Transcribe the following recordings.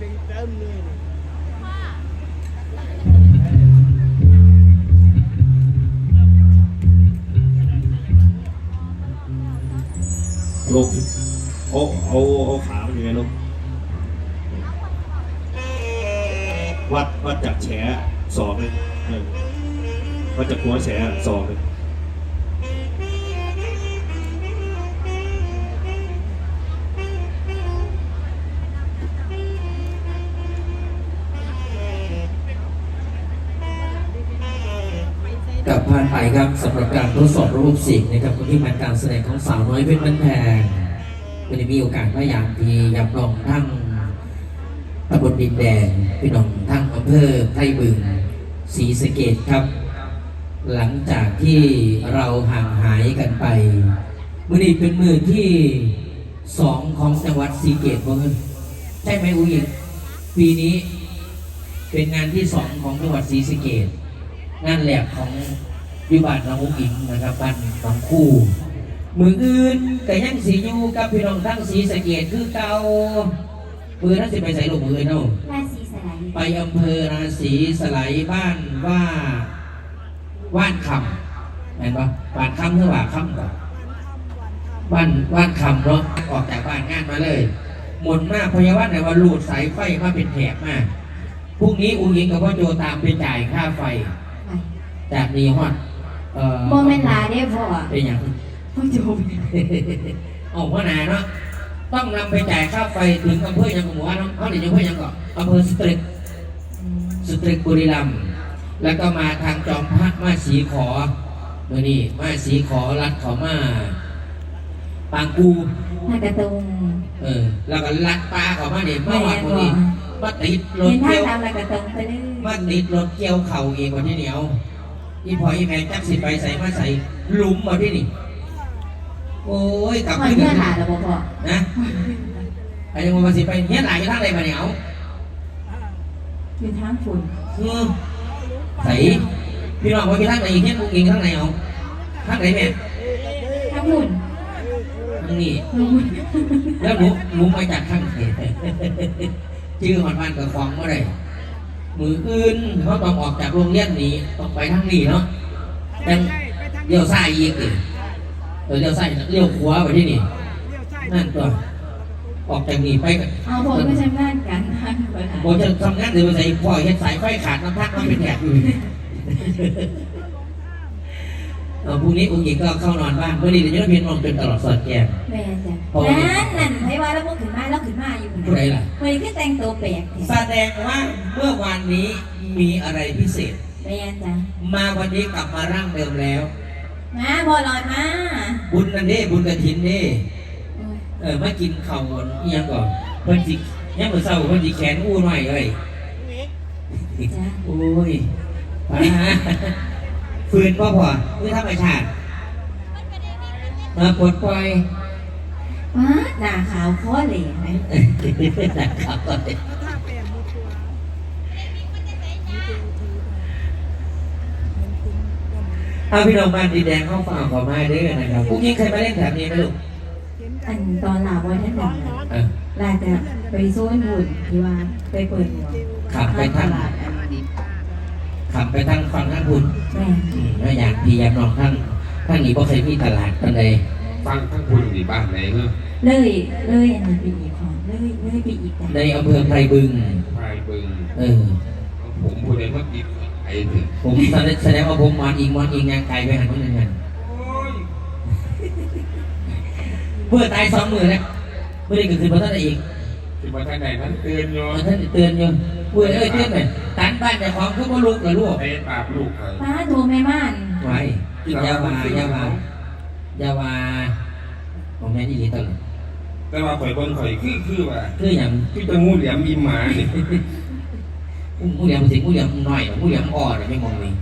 เป็นเติมเลยว่า ผ่านไปครับสำหรับการทดสอบระบบเสียงนะครับวันนี้มันการแสดงของสาวน้อยเพชรบ้านแพงวันนี้มีโอกาสมาอย่างที่ยับรองทั้งตำบลดินแดงพี่น้องทั้งอำเภอไทบึงศรีสะเกดครับ หลังจากที่เราห่างหายกันไปมื่อนี้เป็นมือที่สองของจังหวัดศรีเกตบ่เงินใช่ไหมอุ้ยปีนี้เป็นงานที่สองของจังหวัดศรีสะเกดงานแหลกของ อยุบานน้องอุ้งอิงนะครับบ้านน้องคู่ มืออื่นแต่ยังสีอยู่กับพี่น้องทั้งสีสะเกดคือเก่ามือนั่นสิไปใส่ลงมือเนาะราศีสไลด์ไปอำเภอราศีสไลยบ้านว่าว่านคำเห็นปะบ้านคำเพื่อว่าคำก่อนบ้านว่านคำเนาะออกจากบ้านงานมาเลยหมดมากพยาบาลไหนว่าลูดสายไฟมาเป็นแถบมากพรุ่งนี้อุ้งอิงกับพ่อโจตามไปจ่ายค่าไฟ จากนีฮอด เอ่อโมเมนต์ลาได้พ่อเป็นอย่างพ่อโจมออกว่านาเนาะต้องนำไปจ่ายค่าไฟถึงอำเภอยังกับหมู่บ้านเนาะเขาเดี๋ยวอำเภอยังก่อนอำเภอสตริกสตริกบุรีรัมย์แล้วก็มาทางจอมพระมาสีขอเมื่อนี้มาสีขอรัดเขอมาปางกูมากระตุงเออ แล้วก็ลัดปลาเขามาเนี่ยมาหวัดพอดีมาติดรถเห็นท่าเกี่ยวตามมากระตุงไปเลยมาติดรถเกี่ยวเข่าเองวันที่เหนียว อีพออีแม่จักสิไปใส่มาใส่หลุมมาที่นี่ โอ้ยกลับคไปนกัเพื่อนนหาแล้วบ่พ่อนะไอ้ยังมาสิไปเฮียนหลายอยู่ทางใดมาเหนียวอยู่ทางฝุ่นอืมใส่พี่น้องว่าพี่ทางไหนเฮียนกูกินทางไหนเอาทางไหนแม่ทางฝุ่นทางนี้ลงแล้วหนูหนูมาจากทางไหนชื่อหอนบ้านกับฟองเมื่อไร มืออื่นเขาต้องออกจากโรงเรียนนี้ต้องไปทางนี้เนาะยังเลี้ยวซ้ายอีกดิเออเลี้ยวซ้ายเลี้ยวขวาไปที่นี่นั่นตัวออกจากนี้ไปก็เอาพ่อไม่ใช่งานกันทางปัญหาผมจะทำงานหรือไปใส่พ่อเห็นสายไฟขาดน้ำพักมันเป็นแถบอยู่ เออพรุ่งนี้อุ้งอิงก็เข้านอนบ้านเมื่อดีเดี๋ยวจะเพียนนอนจนตลอดสอดแกมแม่จ้ะพ่อนั่นนั่นให้ว่าแล้วพวกขึ้นมาแล้วขึ้นมาอยู่ผู้ใดล่ะวันนี้คือแต่งตัวแปลกแสดงว่าเมื่อวานนี้มีอะไรพิเศษแม่จ้ะมาวันนี้กลับมาร่างเดิมแล้วมาพ่อลอยมาบุญนันเด้บุญกระถินเด้เออมากินข้าวบนเอียงก่อนเพิ่นจิยังมือเศร้าเพิ่นจิแขนอู้หน่อยเลยจ้ะโอ้ยป้า ฟืนพ่อพ่อคือธรรมชาติมาปลดปล่อยว้าหน้าขาวคอเหล่ไหมนะครับเอาพี่น้องบ้านดีแดงเข้าฝั่งขอมาเด้อนะครับพวกนี้เคยมาเล่นแถบนี้ไหมลูกอันตอนลาวันนั้นน่ะเออลาจะไปโซนหุ่นที่ว่าไปเปิดหัวขับไปตทางลาดอันนี้ ขับไปทางฝั่งท่านคุณแม่อืมแล้วอยากพี่อยากน้องท่านท่านนี้บ่เคยมีตลาดปันใดฟังทั้งคุณดีบ้านไหนเนอะเลยเลยอันนี้ไปอีกของเลยเลยไปอีกจ้ะในอำเภอไพรบึงพายบึง เออ ผมพูดเลยว่ากินไอ้ถึงผมแสดงแสดงว่าผมมอนอิงมอนอิงงานไกลไปหันคนหนึ่งกันโอ้ยเพื่อตายสองมือแล้วเมื่อนี้ก็คือพระท่านอีกที่มาทางไหนท่านเตือนโยพระท่านเตือนอยู่ เพื่อเอ้ยเตือนหน่อยตันบ้านแต่ของคือบ่ลุกเลยลูกไอ้ปาบลูกเลยป้าโทรแม่บ้านไว้ยาวายาวายาวาผมแม่นอี่ลีตลอดแต่ว่าข่อยคนข่อยคือคือว่าคืออย่างคือจะงูเหลี่ยมอิมหมายมู่เหลี่ยมสิมูเหลี่ยมหน่อยมูเหลี่ยมอ่อนไม่มองนี่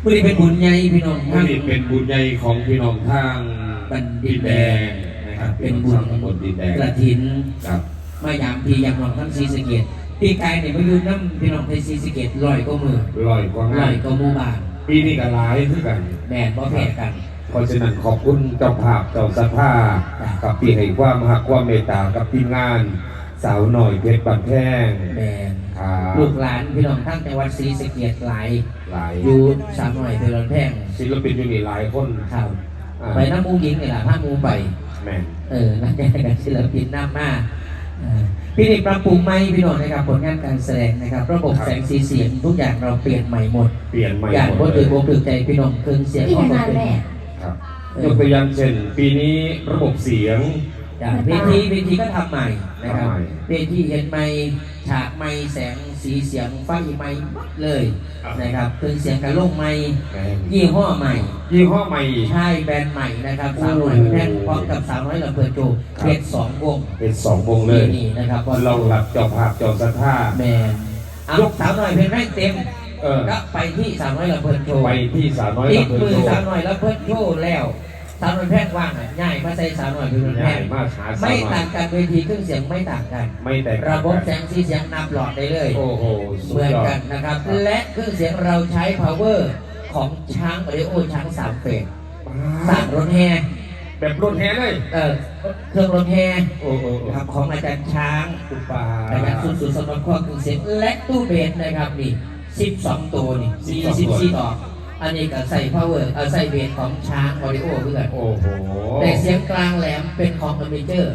เมื่อนี้เป็นบุญใหญ่พี่น้องวัทั้นงนี้เป็นบุญใหญ่ของพี่น้องทางบันดินแดงนะครับเป็นบุญตำบลดินแดงกระถินครับมายามพี่ยามน้องทั้งสีสเกต พี่กายเนี่ยมาอยู่น้ำพี่น้องในสีสะเกตลอยก็มือลอยกว่าลงาอนยก็หมู่บ้าน ปีนี้ก็หลายคือกันแดดบ่แพ้กัน เพราะฉะนั้นขอบคุณเจ้าภาพเจ้าสัทธากับปีให้ความหักความเมตตากับทีมงาน สาวหน่อยเพชรบันแท่งแดดครับลูกหลานพี่น้องทั้งจังหวัดศรีสะเกตหลาย หลายอยู่สามหน่อยเพลินแท่งศิลปินอยู่นี่หลายคนครับ อ่าไปน้ำมูหญิงนี่แหละพามูไปแมแม่น เออนักแสดงกับศิลปินหน้ามาเออ พี่นี่ปรับปรุงไหมพี่น้องนะครับผลงานการแสดงนะครับ ระบบแสงสีเสียงทุกอย่างเราเปลี่ยนใหม่หมดเปลี่ยนใหม่อย่างหมว่าดเลตื่นอกตื่นใจพี่น้องเครื่องเสียงที่ของงานเป็นแม่ครับยกตัวอย่างเช่น ปีนี้ระบบเสียง อย่างเวทีเวทีก็ทำใหม่นะครับทำใหม่ เวทีเห็นไหมฉากไม้แสงสีเสียงไฟไม้หมดเลยครับนะครับเครื่องเสียงการลงไม้แม่นยี่ห้อใหม่ยี่ห้อใหม่ ใช่แบรนด์ใหม่นะครับสาวน้อยแท่งพร้อมกับสาวน้อยลำเพลินโจครับ เพชรสองวงเป็นสองวงเลยนี่นะครับเราหลับเจ้าภาพเจ้าสัทธา แมนเอาสาวน้อยเพลงแรกเต็มเออก็ไปที่สาวน้อยลำเพลินโชว์ไปที่สาวน้อยอีกลำเพลินมือโชว์สาวน้อยลำเพลินโชว์แล้ว สาวน้อยแพร่งว่างอะง่ายมาใส่สาวน้อยเพลินแพง่าร่ยงมากหาสาวไม่น้อยต่างกันเวทีเครื่องเสียงไม่ต่างกัน ไม่แตกระบบแสกันงสีเสียงนับหลอดได้เลย โอ้โหสุเหดมือนยอกัดนนะครับ และเครื่องเสียงเราใช้ power ของช้างเรโอช้างสามเฟสสามรถแห่แบบรถแห่เลย เออเครื่องรถแห่โอ้โหนะครับของอาจารย์ช้างอุปานะครับสุดสุดสำหรับข้อเครื่องเสียงและตู้เบสนะครับนี่12 ตัวนี่44ต่อ อันนี้ก็ใส่ power เออใส่เบสของช้างออดิโอเพื่อนโอ้โหแต่เสียงกลางแหลมเป็นของอเมเจอร์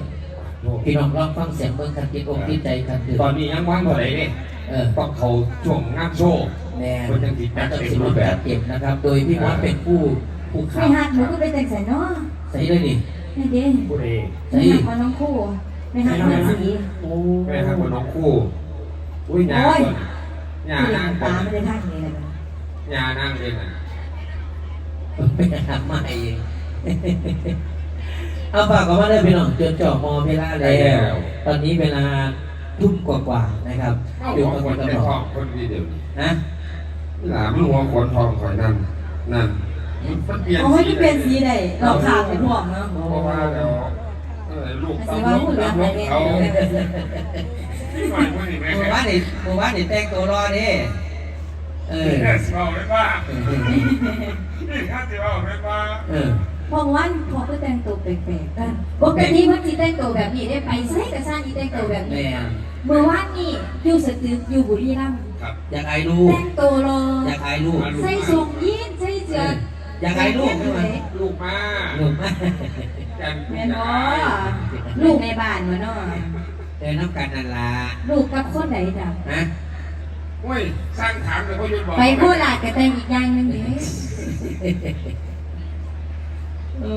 พี่น้องลองฟังเสียงเบิ่งกันติดอกติดใจกันตื่นตอนนี้ยังว่างเท่าไหร่เนี่ยเออต้องเขาช่วงงานโชว์แม่มันยังติดมันจัต้ดองเต็มสิรูบปแบบจัดเก็บนะครับ โดยพี่มอสเป็นผู้ผู้ไม่ขับหักหนูก็ไปแต่งใส่เนาะใส่เลยดินี่เด้ผู้เองไม่หักมาน้องคู่ไม่หักมาสีโอ้แม่ทำกับน้องคู่อุ้ยหยาโอ้ยคนหยาที่หลันั่งงคตานไม่ได้ทักนี่เลยห ยานั่งเองอะเป็นทำใหม่เองเอาฝากกับว่าได้พี่น้องจนจ่อมอเวลาแล้ว ตอนนี้เวลาทุ่มกว่าๆนะครับเอาอยู่หัวกับขนกำในหนท้อดงคนดีเดียวนี้นะหลามหัวขนทองคอยนั่นนั่นมันเปลี่ยนโอ้ยที่เป็นสีได้เราขาดไปพวกเนาะเพราะว่าเดี๋ยวเออลูกสีตามว่าลูกหูเหลือตางมไปลูกเนี่ยเขาที่หน่อยพวกนี้แม่หมู่บ้านนี่หมู่บ้านนี่แต่งตัวรอดิ เออแค่สิบเอาไม่ว่านี่ข้าสิบเอาไม่ว่าเออพอวันพอก็แต่งตัวแปลกๆกันปกติวันที่แต่งตัวแบบนี้ได้ไปใส่กระซ่านี่แต่งตัวแบบแม่นี้ เมื่อวานนี่อยู่สตึกอยู่บุรีรัมย์ครับอยากไอ้ลูกแต่งตัวรออยากไอ้ลูกใส่สูงยีนใส่เสื้ออยากไอ้ลูกใช่ไหมลูกมาลูกมากกันแม่นบ่ลูกในบ้านวะเนาะเดินน้ำกันนั่นละลูกกับคนไหนจ้ะนะ โอ้ยสร้างถามเลยพ่อยุทธบอกไปโคราชก็แต่งอีกอย่างหนึงดิโอ้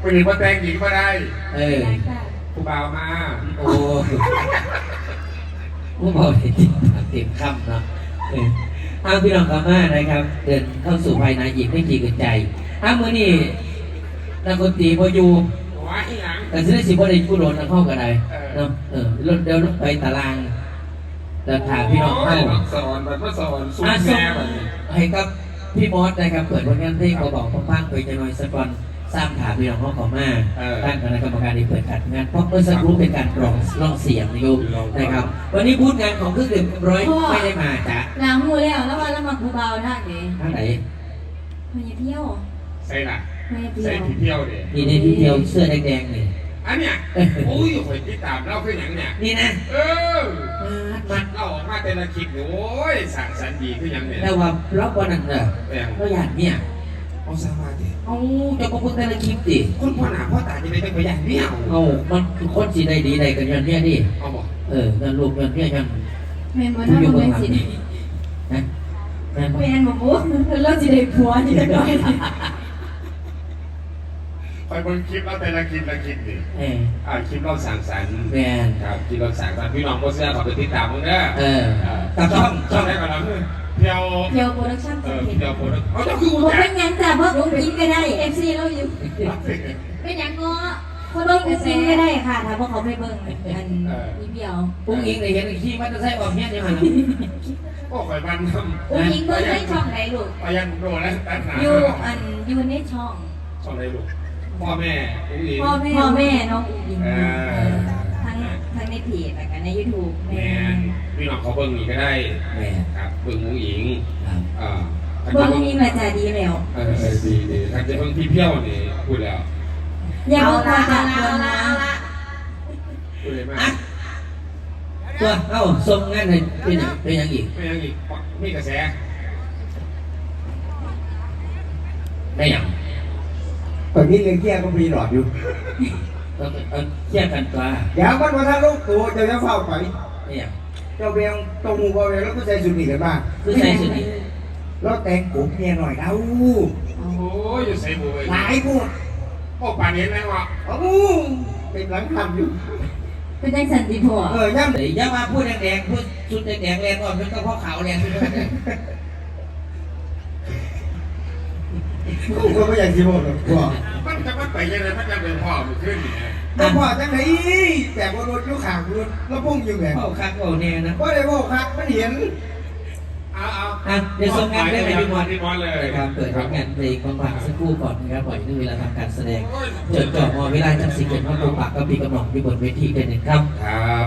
ไปเห็นว่าแต่งหญิงมาได้เออผู้บ่าวมาโอ้ผู้บอกเห็นจริงเต็มคำเนาะเออเอาพี่น้องกลับมานะครับ เดินเข้าสู่ภายในอีกไม่กี่กึ่ใจอ้ามือนี่นักดนตรีพออยู่ว้าอีหยัง แต่ซื้อสิบ่ได้ผู้โดนนักเข้ากันไดเนาะเออรถเดี๋ยวรถไปตาราง แล้วถามพี่น้องเข้าสอนแบบว่าสอนสู้อาส่แม่งแบบนี้ให้กับพี่มอสนะครับเปิดผลงานเพลงเบาๆพังๆไปจะหน่อยสักวันสร้างถามพี่น้องเข้าของมาตั้งคณะกรรมการที่เปิดการงานเพราะเมื่อสักครู่เป็นการร้องร้องเสียงนะครับนะครับ วันนี้พูดงานของเครื่องดื่มเอ็มร้อยไม่ได้มาจ้ะหลังหูแล้วแล้วว่าแล้วมาคูเบาท่านนี่ท่านไหนพยาเที่ยวใส่หนักพยาเที่ใส่ยวที่เที่ยวเด็นี่ในที่เดียวเสื้อแดงๆนี่ อันเนี้ยโอ้ยคอยติดตามเล่าขึ้นอย่างเนี้ยนี่นะ เออมาเล่าออกมาแต่ละคลิปเนี่ยโอ้ยสั่งสรรค์ดีขึ้นอย่างเนี้ยแต่ว่าล็อกวันนั้นเนอะแบ่งเขาอยากเนี่ยเอาสมาธิเอาจะมาพูดแต่ละคลิปดิคุณพ่อหนาพ่อตาจะไปเป็นประหยัดเนี่ยเอามันคนสีใดดีใดกันยันเนี่ยดิเอาบอกเออยันลูกยันเนี่ยยันแม่นบ่ท่านบ่เป็นสินะแม่นบ่แม่นบ่ปุ๊เราสิได้ผัวนี่จักหน่อย ไปบนคลิปเราแต่ละคลิปละคลิปดิเอออ่าคลิปเราสั่งสรรค์แม่นครับคลิปเราสั่งสรรค์พี่น้องโมเสียขอไปติดตามมึงเด้อเออกับช่องช่ช่อองงไหนก่อนนะเที่ยวเที่ยวโปรดักชั่นเอคอนอเทนต์เที่ยวโปรดักเอาเจ้าคือบ่แจ๊เป็นหยังจ้ะบ่ต้องกินก็ได้ FC เราอยู่เป็นหยังก็คนเบิ่งกินก็ได้ค่ะถ้าพวกเขาไม่เบิ่งอันนี้เดียวปุ้งอิงได้เห็นขี่มันจะใส่ออกเนี่ยยังไงก็คอยมันทำอุ้งอิงเบิ่งในช่องไหนลูกไปยังโดนแล้วตัดหนาอยู่อันอยู่ในช่องช่องไหนลูก พ่อแม่อุ้งอิงพ่อแม่พ่อแม่น้องอุ้งอิงเออ ทั้งทั้งในเพจแล้วก็ใน YouTube แม่พี่น้องเขาเบิ่งนี่ก็ได้แม่ครับเบิ่งอุ้งอิงครับอ่าเบิ่งนี้มาจะดีแล้ว เออเออดีดีถ้าจะเบิ่งพี่เพี้ยวนี่พูดแล้วอย่าเอาละเอาละเอาละ พูดเลยมากอะตัวเอ้าส่งงานให้เป็นยังเป็นยังอีกไม่ยังอีกมีกระแสได้ยัง ตอนนี้เลี้ยงแย่ก็มีหลอดอยู่ต้องเอาเที่ยงกันตัวอย่ามันมาทางลูกตัวจะจะเฝ้าไปเนี่ยเจ้าเบียงเจ้าหมูเบาเบียแล้วก็ใส่สุดนี่กันมาคือใส่สุดนี่แล้วแต่งผมเมียหน่อยเอาโอ้ยอยู่ใส่บุ้ยหลายพวกโอ้ป่านนี้แม่งวะเอ้าเป็นหลังทำอยู่เป็นจังสันติพ่อเออย่ำเดี๋ยวอย่ามาพูดแดงๆพูดชุดแดงๆแรงก่อนมันก็พราะขาวแรง ไปด้วยกูก็ไม่อยากสิบอกหรอกพ่อมันจะมันไปยังไงมันจะเป็นพ่อมันขึ้นนี่แล้วพ่อจังไหนแต่ว่ารถอยู่ข้างรถแล้วพุ่งอยู่แบบเอาคักเอาแน่นะว่าได้บอกครับมันเห็นเอาเอาอะเดี๋ยวส่งงานได้ไหมพี่มอนพี่มอนเลยนะครับเปิดรับงานเพลงบางวันสักครู่ก่อนนะครับปล่อยให้เวลาทำการแสดงจนจบมอเวลาจากสิเกิดมาปกปักก็ปีกำหนดที่บนเวทีกันหนึ่งครับครับ